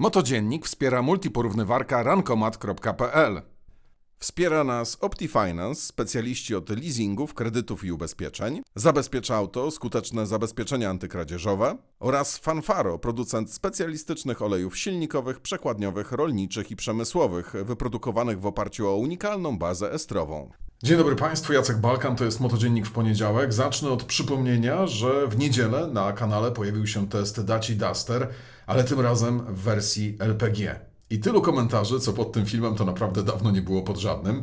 Motodziennik wspiera multiporównywarka rankomat.pl. Wspiera nas OptiFinance, specjaliści od leasingów, kredytów i ubezpieczeń, Zabezpiecz Auto, skuteczne zabezpieczenia antykradzieżowe oraz Fanfaro, producent specjalistycznych olejów silnikowych, przekładniowych, rolniczych i przemysłowych, wyprodukowanych w oparciu o unikalną bazę estrową. Dzień dobry Państwu, Jacek Balkan, to jest Motodziennik w poniedziałek. Zacznę od przypomnienia, że w niedzielę na kanale pojawił się test Daci Duster, ale tym razem w wersji LPG. I tylu komentarzy, co pod tym filmem, to naprawdę dawno nie było pod żadnym.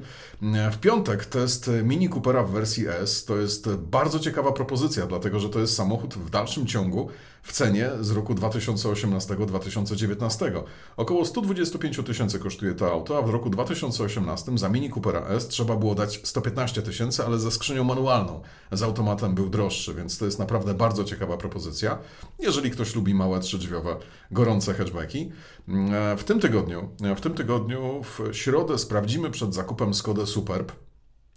W piątek test Mini Coopera w wersji S to jest bardzo ciekawa propozycja, dlatego że to jest samochód w dalszym ciągu w cenie z roku 2018-2019. Około 125 tysięcy kosztuje to auto, a w roku 2018 za Mini Coopera S trzeba było dać 115 tysięcy, ale ze skrzynią manualną. Z automatem był droższy, więc to jest naprawdę bardzo ciekawa propozycja. Jeżeli ktoś lubi małe trzydrzwiowe, gorące hatchbacki. W tym tygodniu, w tym tygodniu w środę sprawdzimy przed zakupem Skodę Superb.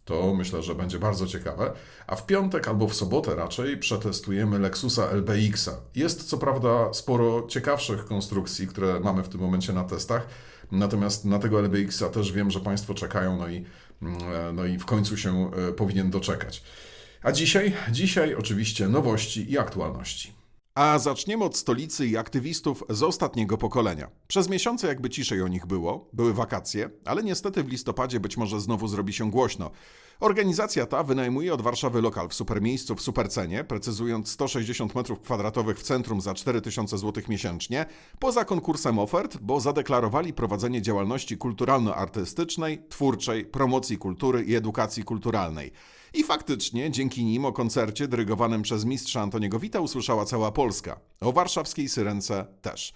To myślę, że będzie bardzo ciekawe. A w piątek albo w sobotę raczej przetestujemy Lexusa LBX-a. Jest co prawda sporo ciekawszych konstrukcji, które mamy w tym momencie na testach. Natomiast na tego LBX-a też wiem, że Państwo czekają, no i, no i w końcu się e, powinien doczekać. A dzisiaj, dzisiaj oczywiście nowości i aktualności. A zaczniemy od stolicy i aktywistów z ostatniego pokolenia. Przez miesiące jakby ciszej o nich było, były wakacje, ale niestety w listopadzie być może znowu zrobi się głośno. Organizacja ta wynajmuje od Warszawy lokal w supermiejscu w supercenie, precyzując 160 m2 w centrum za 4000 zł miesięcznie, poza konkursem ofert, bo zadeklarowali prowadzenie działalności kulturalno-artystycznej, twórczej, promocji kultury i edukacji kulturalnej. I faktycznie, dzięki nim o koncercie dyrygowanym przez mistrza Antoniego Wita usłyszała cała Polska. O warszawskiej Syrence też.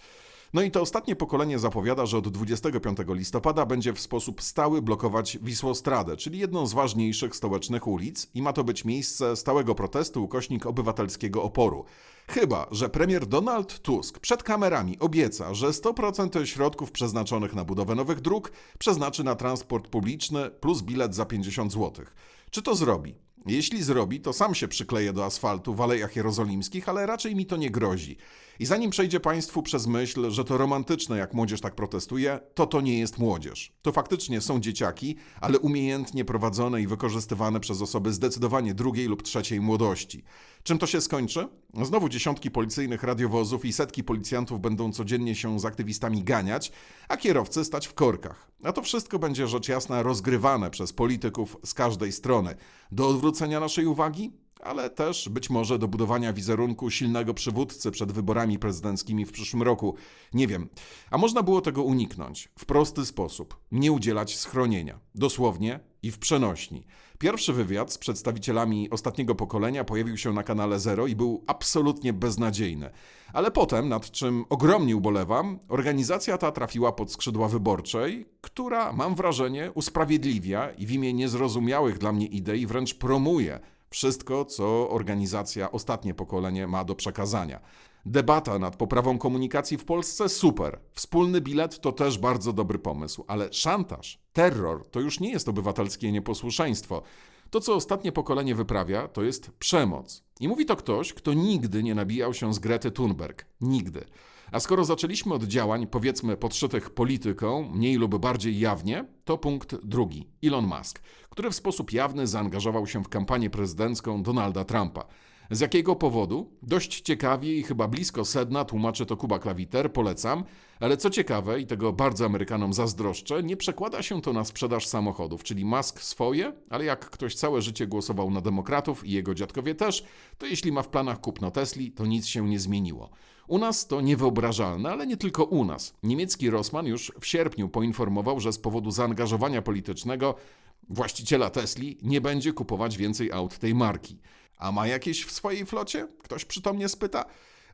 No i to ostatnie pokolenie zapowiada, że od 25 listopada będzie w sposób stały blokować Wisłostradę, czyli jedną z ważniejszych stołecznych ulic i ma to być miejsce stałego protestu ukośnik obywatelskiego oporu. Chyba, że premier Donald Tusk przed kamerami obieca, że 100% środków przeznaczonych na budowę nowych dróg przeznaczy na transport publiczny plus bilet za 50 zł. Czy to zrobi? Jeśli zrobi, to sam się przykleje do asfaltu w Alejach Jerozolimskich, ale raczej mi to nie grozi. I zanim przejdzie Państwu przez myśl, że to romantyczne, jak młodzież tak protestuje, to to nie jest młodzież. To faktycznie są dzieciaki, ale umiejętnie prowadzone i wykorzystywane przez osoby zdecydowanie drugiej lub trzeciej młodości. Czym to się skończy? Znowu dziesiątki policyjnych radiowozów i setki policjantów będą codziennie się z aktywistami ganiać, a kierowcy stać w korkach. A to wszystko będzie rzecz jasna rozgrywane przez polityków z każdej strony. Do odwrócenia naszej uwagi? Ale też być może do budowania wizerunku silnego przywódcy przed wyborami prezydenckimi w przyszłym roku. Nie wiem. A można było tego uniknąć w prosty sposób nie udzielać schronienia. Dosłownie i w przenośni. Pierwszy wywiad z przedstawicielami ostatniego pokolenia pojawił się na kanale Zero i był absolutnie beznadziejny. Ale potem, nad czym ogromnie ubolewam, organizacja ta trafiła pod skrzydła wyborczej, która, mam wrażenie, usprawiedliwia i w imię niezrozumiałych dla mnie idei wręcz promuje wszystko, co organizacja Ostatnie Pokolenie ma do przekazania. Debata nad poprawą komunikacji w Polsce super. Wspólny bilet to też bardzo dobry pomysł, ale szantaż, terror to już nie jest obywatelskie nieposłuszeństwo. To, co ostatnie pokolenie wyprawia, to jest przemoc. I mówi to ktoś, kto nigdy nie nabijał się z Grety Thunberg. Nigdy. A skoro zaczęliśmy od działań, powiedzmy, podszytych polityką, mniej lub bardziej jawnie, to punkt drugi. Elon Musk, który w sposób jawny zaangażował się w kampanię prezydencką Donalda Trumpa. Z jakiego powodu? Dość ciekawie i chyba blisko sedna tłumaczy to Kuba Klawiter, polecam, ale co ciekawe i tego bardzo Amerykanom zazdroszczę, nie przekłada się to na sprzedaż samochodów, czyli Musk swoje, ale jak ktoś całe życie głosował na demokratów i jego dziadkowie też, to jeśli ma w planach kupno Tesli, to nic się nie zmieniło. U nas to niewyobrażalne, ale nie tylko u nas. Niemiecki Rossmann już w sierpniu poinformował, że z powodu zaangażowania politycznego właściciela Tesli nie będzie kupować więcej aut tej marki. A ma jakieś w swojej flocie? Ktoś przytomnie spyta.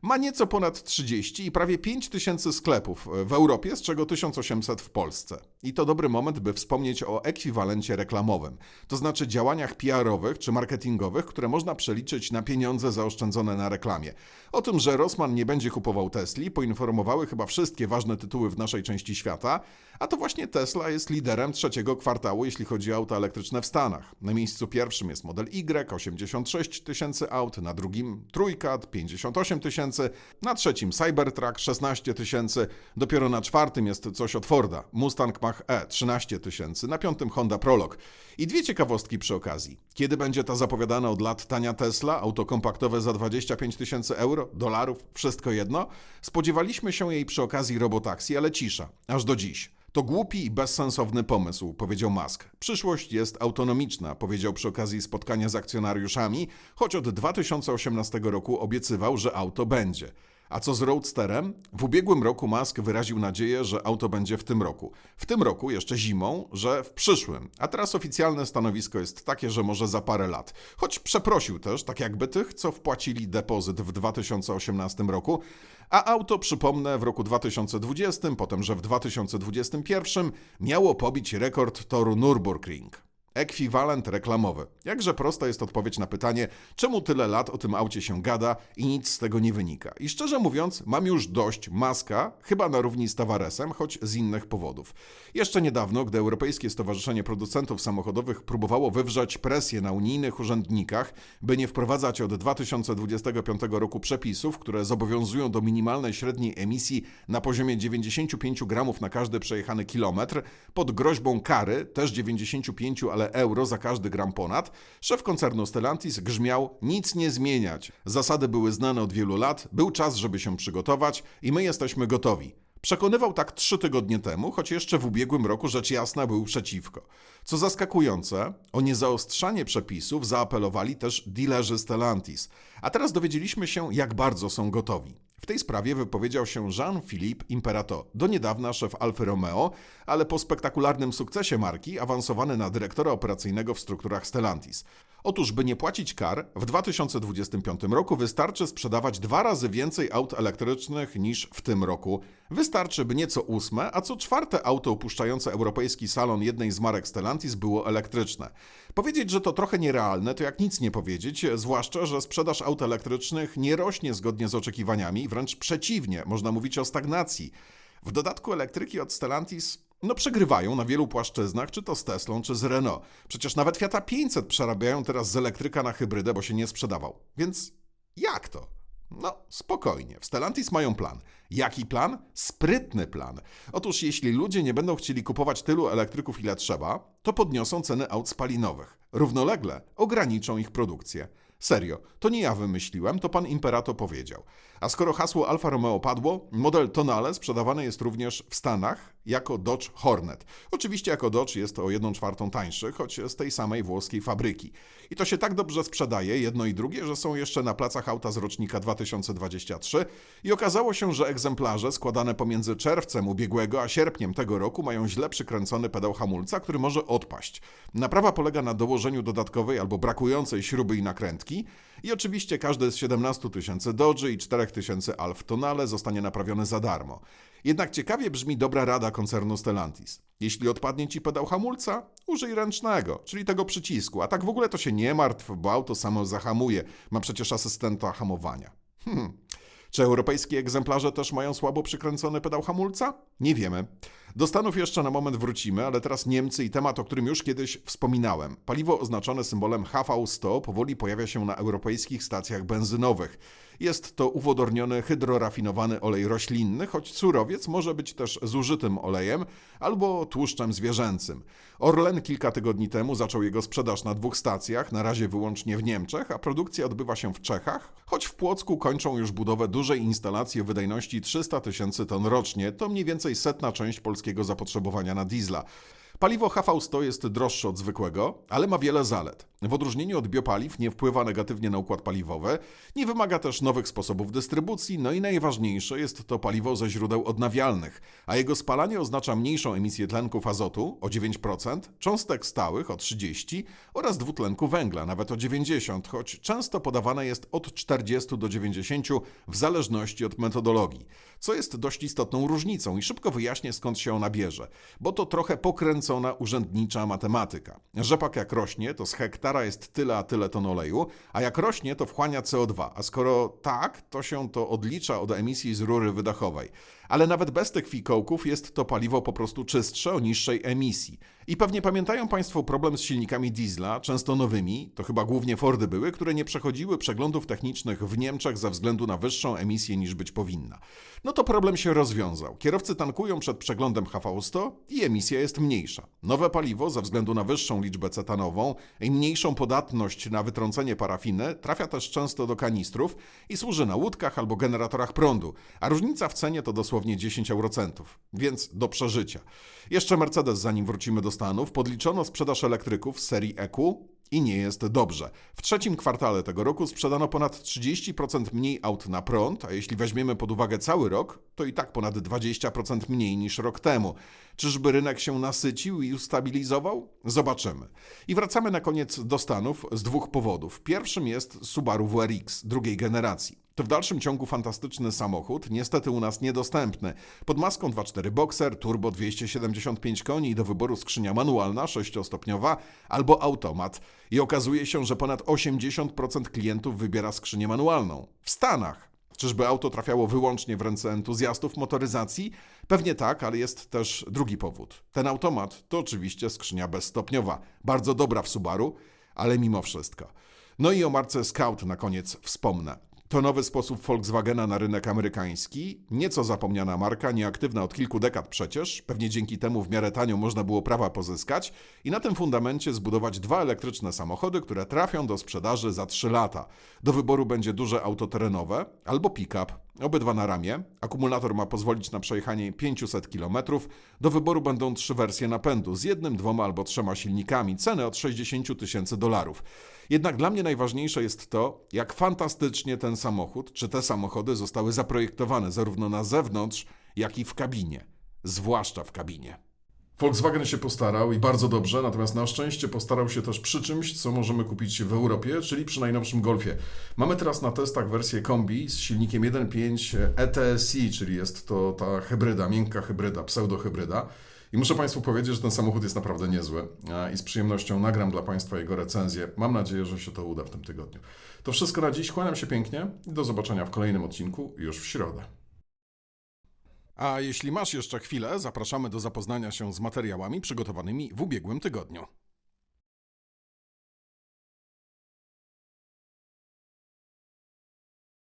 Ma nieco ponad 30 i prawie 5 tysięcy sklepów w Europie, z czego 1800 w Polsce. I to dobry moment, by wspomnieć o ekwiwalencie reklamowym, to znaczy działaniach PR-owych czy marketingowych, które można przeliczyć na pieniądze zaoszczędzone na reklamie. O tym, że Rossmann nie będzie kupował Tesli, poinformowały chyba wszystkie ważne tytuły w naszej części świata, a to właśnie Tesla jest liderem trzeciego kwartału, jeśli chodzi o auta elektryczne w Stanach. Na miejscu pierwszym jest model Y, 86 tysięcy aut, na drugim trójkat, 58 tysięcy tysięcy, na trzecim Cybertruck 16 tysięcy, dopiero na czwartym jest coś od Forda, Mustang Mach-E 13 tysięcy, na piątym Honda Prolog. I dwie ciekawostki przy okazji. Kiedy będzie ta zapowiadana od lat tania Tesla, auto kompaktowe za 25 tysięcy euro, dolarów, wszystko jedno? Spodziewaliśmy się jej przy okazji robotaksji, ale cisza, aż do dziś. To głupi i bezsensowny pomysł, powiedział Musk. Przyszłość jest autonomiczna, powiedział przy okazji spotkania z akcjonariuszami, choć od 2018 roku obiecywał, że auto będzie. A co z Roadsterem? W ubiegłym roku Musk wyraził nadzieję, że auto będzie w tym roku. W tym roku, jeszcze zimą, że w przyszłym. A teraz oficjalne stanowisko jest takie, że może za parę lat. Choć przeprosił też, tak jakby tych, co wpłacili depozyt w 2018 roku. A auto, przypomnę, w roku 2020, potem, że w 2021 miało pobić rekord toru Nürburgring. Ekwiwalent reklamowy. Jakże prosta jest odpowiedź na pytanie, czemu tyle lat o tym aucie się gada i nic z tego nie wynika. I szczerze mówiąc, mam już dość maska, chyba na równi z Tavaresem, choć z innych powodów. Jeszcze niedawno, gdy Europejskie Stowarzyszenie Producentów Samochodowych próbowało wywrzeć presję na unijnych urzędnikach, by nie wprowadzać od 2025 roku przepisów, które zobowiązują do minimalnej średniej emisji na poziomie 95 gramów na każdy przejechany kilometr, pod groźbą kary, też 95, ale euro za każdy gram ponad, szef koncernu Stellantis grzmiał nic nie zmieniać. Zasady były znane od wielu lat, był czas, żeby się przygotować i my jesteśmy gotowi. Przekonywał tak trzy tygodnie temu, choć jeszcze w ubiegłym roku rzecz jasna był przeciwko. Co zaskakujące, o niezaostrzanie przepisów zaapelowali też dilerzy Stellantis. A teraz dowiedzieliśmy się, jak bardzo są gotowi. W tej sprawie wypowiedział się Jean-Philippe Imperato, do niedawna szef Alfa Romeo, ale po spektakularnym sukcesie marki awansowany na dyrektora operacyjnego w strukturach Stellantis. Otóż, by nie płacić kar, w 2025 roku wystarczy sprzedawać dwa razy więcej aut elektrycznych niż w tym roku. Wystarczy, by nieco ósme, a co czwarte auto opuszczające europejski salon jednej z marek Stellantis było elektryczne. Powiedzieć, że to trochę nierealne, to jak nic nie powiedzieć, zwłaszcza, że sprzedaż aut elektrycznych nie rośnie zgodnie z oczekiwaniami, wręcz przeciwnie, można mówić o stagnacji. W dodatku elektryki od Stellantis no przegrywają na wielu płaszczyznach, czy to z Teslą, czy z Renault. Przecież nawet Fiata 500 przerabiają teraz z elektryka na hybrydę, bo się nie sprzedawał. Więc jak to? No, spokojnie. W Stellantis mają plan. Jaki plan? Sprytny plan. Otóż jeśli ludzie nie będą chcieli kupować tylu elektryków, ile trzeba, to podniosą ceny aut spalinowych. Równolegle ograniczą ich produkcję. Serio, to nie ja wymyśliłem, to pan Imperato powiedział. A skoro hasło Alfa Romeo padło, model Tonale sprzedawany jest również w Stanach jako Dodge Hornet. Oczywiście jako Dodge jest o 1 czwartą tańszy, choć z tej samej włoskiej fabryki. I to się tak dobrze sprzedaje, jedno i drugie, że są jeszcze na placach auta z rocznika 2023 i okazało się, że egzemplarze składane pomiędzy czerwcem ubiegłego a sierpniem tego roku mają źle przykręcony pedał hamulca, który może odpaść. Naprawa polega na dołożeniu dodatkowej albo brakującej śruby i nakrętki i oczywiście każde z 17 tysięcy Dodge i 4 tysięcy Alf Tonale zostanie naprawione za darmo. Jednak ciekawie brzmi dobra rada koncernu Stellantis. Jeśli odpadnie ci pedał hamulca, użyj ręcznego, czyli tego przycisku. A tak w ogóle to się nie martw, bo auto samo zahamuje. Ma przecież asystenta hamowania. Hmm. Czy europejskie egzemplarze też mają słabo przykręcony pedał hamulca? Nie wiemy. Do Stanów jeszcze na moment wrócimy, ale teraz Niemcy i temat, o którym już kiedyś wspominałem. Paliwo oznaczone symbolem HV100 powoli pojawia się na europejskich stacjach benzynowych. Jest to uwodorniony, hydrorafinowany olej roślinny, choć surowiec może być też zużytym olejem albo tłuszczem zwierzęcym. Orlen kilka tygodni temu zaczął jego sprzedaż na dwóch stacjach, na razie wyłącznie w Niemczech, a produkcja odbywa się w Czechach, choć w Płocku kończą już budowę dużej instalacji o wydajności 300 tysięcy ton rocznie. To mniej więcej setna część polskiego zapotrzebowania na diesla. Paliwo HV100 jest droższe od zwykłego, ale ma wiele zalet. W odróżnieniu od biopaliw nie wpływa negatywnie na układ paliwowy, nie wymaga też nowych sposobów dystrybucji, no i najważniejsze jest to paliwo ze źródeł odnawialnych, a jego spalanie oznacza mniejszą emisję tlenków azotu o 9%, cząstek stałych o 30% oraz dwutlenku węgla nawet o 90%, choć często podawane jest od 40 do 90 w zależności od metodologii, co jest dość istotną różnicą i szybko wyjaśnię skąd się ona bierze, bo to trochę pokręcona urzędnicza matematyka. Rzepak jak rośnie, to z hektara jest tyle a tyle ton oleju, a jak rośnie, to wchłania CO2, a skoro tak, to się to odlicza od emisji z rury wydechowej. Ale nawet bez tych fikołków jest to paliwo po prostu czystsze o niższej emisji. I pewnie pamiętają Państwo problem z silnikami diesla, często nowymi, to chyba głównie Fordy były, które nie przechodziły przeglądów technicznych w Niemczech ze względu na wyższą emisję niż być powinna. No to problem się rozwiązał. Kierowcy tankują przed przeglądem HV100 i emisja jest mniejsza. Nowe paliwo ze względu na wyższą liczbę cetanową i mniejszą podatność na wytrącenie parafiny trafia też często do kanistrów i służy na łódkach albo generatorach prądu, a różnica w cenie to dosłownie 10 eurocentów, więc do przeżycia. Jeszcze Mercedes, zanim wrócimy do Stanów, podliczono sprzedaż elektryków serii EQ i nie jest dobrze. W trzecim kwartale tego roku sprzedano ponad 30% mniej aut na prąd, a jeśli weźmiemy pod uwagę cały rok, to i tak ponad 20% mniej niż rok temu. Czyżby rynek się nasycił i ustabilizował? Zobaczymy. I wracamy na koniec do Stanów z dwóch powodów. Pierwszym jest Subaru WRX drugiej generacji. To w dalszym ciągu fantastyczny samochód, niestety u nas niedostępny. Pod maską 2.4 Boxer, turbo 275 koni i do wyboru skrzynia manualna 6-stopniowa albo automat. I okazuje się, że ponad 80% klientów wybiera skrzynię manualną. W Stanach. Czyżby auto trafiało wyłącznie w ręce entuzjastów motoryzacji? Pewnie tak, ale jest też drugi powód. Ten automat to oczywiście skrzynia bezstopniowa. Bardzo dobra w Subaru, ale mimo wszystko. No i o marce Scout na koniec wspomnę. To nowy sposób Volkswagena na rynek amerykański. Nieco zapomniana marka, nieaktywna od kilku dekad przecież. Pewnie dzięki temu w miarę tanio można było prawa pozyskać i na tym fundamencie zbudować dwa elektryczne samochody, które trafią do sprzedaży za 3 lata. Do wyboru będzie duże auto terenowe albo pick-up, obydwa na ramię. Akumulator ma pozwolić na przejechanie 500 km. Do wyboru będą trzy wersje napędu z jednym, dwoma albo trzema silnikami. Ceny od 60 tysięcy dolarów. Jednak dla mnie najważniejsze jest to, jak fantastycznie ten samochód, czy te samochody zostały zaprojektowane zarówno na zewnątrz, jak i w kabinie. Zwłaszcza w kabinie. Volkswagen się postarał i bardzo dobrze, natomiast na szczęście postarał się też przy czymś, co możemy kupić w Europie, czyli przy najnowszym Golfie. Mamy teraz na testach wersję kombi z silnikiem 1.5 ETSI, czyli jest to ta hybryda, miękka hybryda, pseudohybryda. I muszę Państwu powiedzieć, że ten samochód jest naprawdę niezły i z przyjemnością nagram dla Państwa jego recenzję. Mam nadzieję, że się to uda w tym tygodniu. To wszystko na dziś. Kłaniam się pięknie i do zobaczenia w kolejnym odcinku już w środę. A jeśli masz jeszcze chwilę, zapraszamy do zapoznania się z materiałami przygotowanymi w ubiegłym tygodniu.